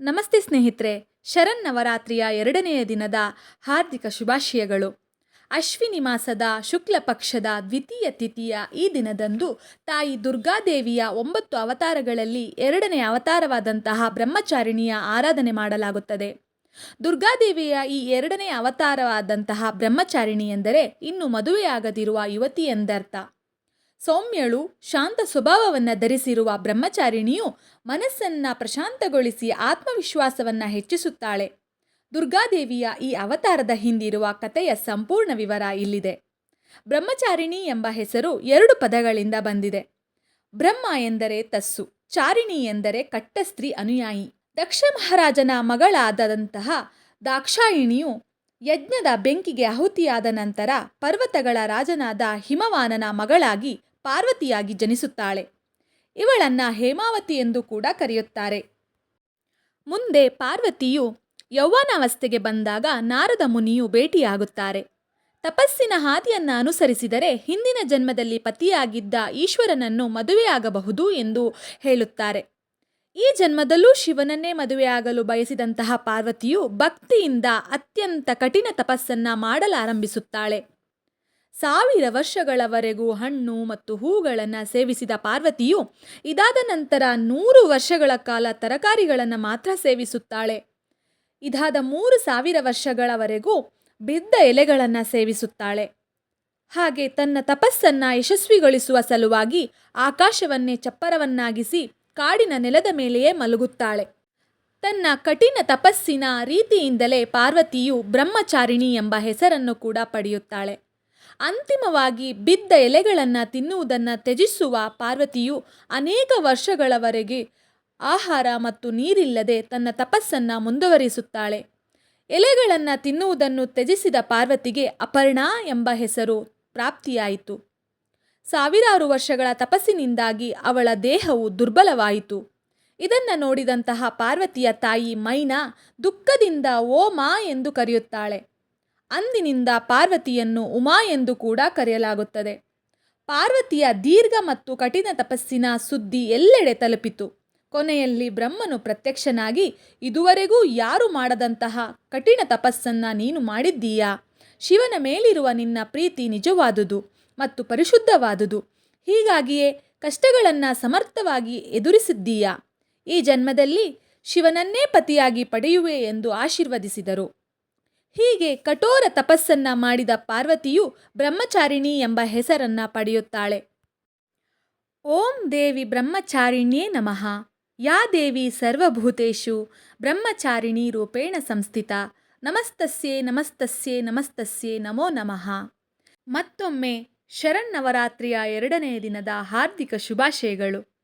ನಮಸ್ತೆ ಸ್ನೇಹಿತರೆ ಶರನ್ನವರಾತ್ರಿಯ ಎರಡನೆಯ ದಿನದ ಹಾರ್ದಿಕ ಶುಭಾಶಯಗಳು. ಅಶ್ವಿನಿ ಮಾಸದ ಶುಕ್ಲ ಪಕ್ಷದ ದ್ವಿತೀಯ ತಿಥಿಯ ಈ ದಿನದಂದು ತಾಯಿ ದುರ್ಗಾದೇವಿಯ ಒಂಬತ್ತು ಅವತಾರಗಳಲ್ಲಿ ಎರಡನೇ ಅವತಾರವಾದಂತಹ ಬ್ರಹ್ಮಚಾರಿಣಿಯ ಆರಾಧನೆ ಮಾಡಲಾಗುತ್ತದೆ. ದುರ್ಗಾದೇವಿಯ ಈ ಎರಡನೇ ಅವತಾರವಾದಂತಹ ಬ್ರಹ್ಮಚಾರಿಣಿ ಎಂದರೆ ಇನ್ನು ಮದುವೆಯಾಗದಿರುವ ಯುವತಿ ಎಂದರ್ಥ. ಸೌಮ್ಯಳು ಶಾಂತ ಸ್ವಭಾವವನ್ನು ಧರಿಸಿರುವ ಬ್ರಹ್ಮಚಾರಿಣಿಯು ಮನಸ್ಸನ್ನು ಪ್ರಶಾಂತಗೊಳಿಸಿ ಆತ್ಮವಿಶ್ವಾಸವನ್ನು ಹೆಚ್ಚಿಸುತ್ತಾಳೆ. ದುರ್ಗಾದೇವಿಯ ಈ ಅವತಾರದ ಹಿಂದಿರುವ ಕಥೆಯ ಸಂಪೂರ್ಣ ವಿವರ ಇಲ್ಲಿದೆ. ಬ್ರಹ್ಮಚಾರಿಣಿ ಎಂಬ ಹೆಸರು ಎರಡು ಪದಗಳಿಂದ ಬಂದಿದೆ. ಬ್ರಹ್ಮ ಎಂದರೆ ತಸ್ಸು, ಚಾರಿಣಿ ಎಂದರೆ ಕಟ್ಟ ಸ್ತ್ರೀ ಅನುಯಾಯಿ. ದಕ್ಷ ಮಹಾರಾಜನ ಮಗಳಾದಂತಹ ದಾಕ್ಷಾಯಿಣಿಯು ಯಜ್ಞದ ಬೆಂಕಿಗೆ ಆಹುತಿಯಾದ ನಂತರ ಪರ್ವತಗಳ ರಾಜನಾದ ಹಿಮವಾನನ ಮಗಳಾಗಿ ಪಾರ್ವತಿಯಾಗಿ ಜನಿಸುತ್ತಾಳೆ. ಇವಳನ್ನು ಹೇಮಾವತಿ ಎಂದು ಕೂಡ ಕರೆಯುತ್ತಾರೆ. ಮುಂದೆ ಪಾರ್ವತಿಯು ಯೌವನಾವಸ್ಥೆಗೆ ಬಂದಾಗ ನಾರದ ಮುನಿಯು ಭೇಟಿಯಾಗುತ್ತಾರೆ. ತಪಸ್ಸಿನ ಹಾದಿಯನ್ನು ಅನುಸರಿಸಿದರೆ ಹಿಂದಿನ ಜನ್ಮದಲ್ಲಿ ಪತಿಯಾಗಿದ್ದ ಈಶ್ವರನನ್ನು ಮದುವೆಯಾಗಬಹುದು ಎಂದು ಹೇಳುತ್ತಾರೆ. ಈ ಜನ್ಮದಲ್ಲೂ ಶಿವನನ್ನೇ ಮದುವೆಯಾಗಲು ಬಯಸಿದಂತಹ ಪಾರ್ವತಿಯು ಭಕ್ತಿಯಿಂದ ಅತ್ಯಂತ ಕಠಿಣ ತಪಸ್ಸನ್ನು ಮಾಡಲಾರಂಭಿಸುತ್ತಾಳೆ. ಸಾವಿರ ವರ್ಷಗಳವರೆಗೂ ಹಣ್ಣು ಮತ್ತು ಹೂಗಳನ್ನು ಸೇವಿಸಿದ ಪಾರ್ವತಿಯು ಇದಾದ ನಂತರ ನೂರು ವರ್ಷಗಳ ಕಾಲ ತರಕಾರಿಗಳನ್ನು ಮಾತ್ರ ಸೇವಿಸುತ್ತಾಳೆ. ಇದಾದ ಮೂರು ಸಾವಿರ ವರ್ಷಗಳವರೆಗೂ ಬಿದ್ದ ಎಲೆಗಳನ್ನು ಸೇವಿಸುತ್ತಾಳೆ. ಹಾಗೆ ತನ್ನ ತಪಸ್ಸನ್ನು ಯಶಸ್ವಿಗೊಳಿಸುವ ಸಲುವಾಗಿ ಆಕಾಶವನ್ನೇ ಚಪ್ಪರವನ್ನಾಗಿಸಿ ಕಾಡಿನ ನೆಲದ ಮೇಲೆಯೇ ಮಲಗುತ್ತಾಳೆ. ತನ್ನ ಕಠಿಣ ತಪಸ್ಸಿನ ರೀತಿಯಿಂದಲೇ ಪಾರ್ವತಿಯು ಬ್ರಹ್ಮಚಾರಿಣಿ ಎಂಬ ಹೆಸರನ್ನು ಕೂಡ ಪಡೆಯುತ್ತಾಳೆ. ಅಂತಿಮವಾಗಿ ಬಿದ್ದ ಎಲೆಗಳನ್ನು ತಿನ್ನುವುದನ್ನು ತ್ಯಜಿಸುವ ಪಾರ್ವತಿಯು ಅನೇಕ ವರ್ಷಗಳವರೆಗೆ ಆಹಾರ ಮತ್ತು ನೀರಿಲ್ಲದೆ ತನ್ನ ತಪಸ್ಸನ್ನು ಮುಂದುವರಿಸುತ್ತಾಳೆ. ಎಲೆಗಳನ್ನು ತಿನ್ನುವುದನ್ನು ತ್ಯಜಿಸಿದ ಪಾರ್ವತಿಗೆ ಅಪರ್ಣಾ ಎಂಬ ಹೆಸರು ಪ್ರಾಪ್ತಿಯಾಯಿತು. ಸಾವಿರಾರು ವರ್ಷಗಳ ತಪಸ್ಸಿನಿಂದಾಗಿ ಅವಳ ದೇಹವು ದುರ್ಬಲವಾಯಿತು. ಇದನ್ನು ನೋಡಿದಂತಹ ಪಾರ್ವತಿಯ ತಾಯಿ ಮೈನಾ ದುಃಖದಿಂದ ಓ ಮಾ ಎಂದು ಕರೆಯುತ್ತಾಳೆ. ಅಂದಿನಿಂದ ಪಾರ್ವತಿಯನ್ನು ಉಮಾ ಎಂದು ಕೂಡ ಕರೆಯಲಾಗುತ್ತದೆ. ಪಾರ್ವತಿಯ ದೀರ್ಘ ಮತ್ತು ಕಠಿಣ ತಪಸ್ಸಿನ ಸುದ್ದಿ ಎಲ್ಲೆಡೆ ತಲುಪಿತು. ಕೊನೆಯಲ್ಲಿ ಬ್ರಹ್ಮನು ಪ್ರತ್ಯಕ್ಷನಾಗಿ, ಇದುವರೆಗೂ ಯಾರು ಮಾಡದಂತಹ ಕಠಿಣ ತಪಸ್ಸನ್ನ ನೀನು ಮಾಡಿದ್ದೀಯಾ? ಶಿವನ ಮೇಲಿರುವ ನಿನ್ನ ಪ್ರೀತಿ ನಿಜವಾದುದು ಮತ್ತು ಪರಿಶುದ್ಧವಾದುದು. ಹೀಗಾಗಿಯೇ ಕಷ್ಟಗಳನ್ನು ಸಮರ್ಥವಾಗಿ ಎದುರಿಸಿದ್ದೀಯಾ? ಈ ಜನ್ಮದಲ್ಲಿ ಶಿವನನ್ನೇ ಪತಿಯಾಗಿ ಪಡೆಯುವೆ ಎಂದು ಆಶೀರ್ವದಿಸಿದರು. ಹೀಗೆ ಕಠೋರ ತಪಸ್ಸನ್ನ ಮಾಡಿದ ಪಾರ್ವತಿಯು ಬ್ರಹ್ಮಚಾರಿಣಿ ಎಂಬ ಹೆಸರನ್ನ ಪಡೆಯುತ್ತಾಳೆ. ಓಂ ದೇವಿ ಬ್ರಹ್ಮಚಾರಿಣ್ಯೇ ನಮಃ. ಯಾ ದೇವಿ ಸರ್ವಭೂತೇಷು ಬ್ರಹ್ಮಚಾರಿಣಿ ರೂಪೇಣ ಸಂಸ್ಥಿತ. ನಮಸ್ತಸ್ಯೆ ನಮಸ್ತಸ್ಯೆ ನಮಸ್ತಸ್ಯೆ, ನಮೋ ನಮಃ. ಮತ್ತೊಮ್ಮೆ ಶರನ್ನವರಾತ್ರಿಯ ಎರಡನೆಯ ದಿನದ ಹಾರ್ದಿಕ ಶುಭಾಶಯಗಳು.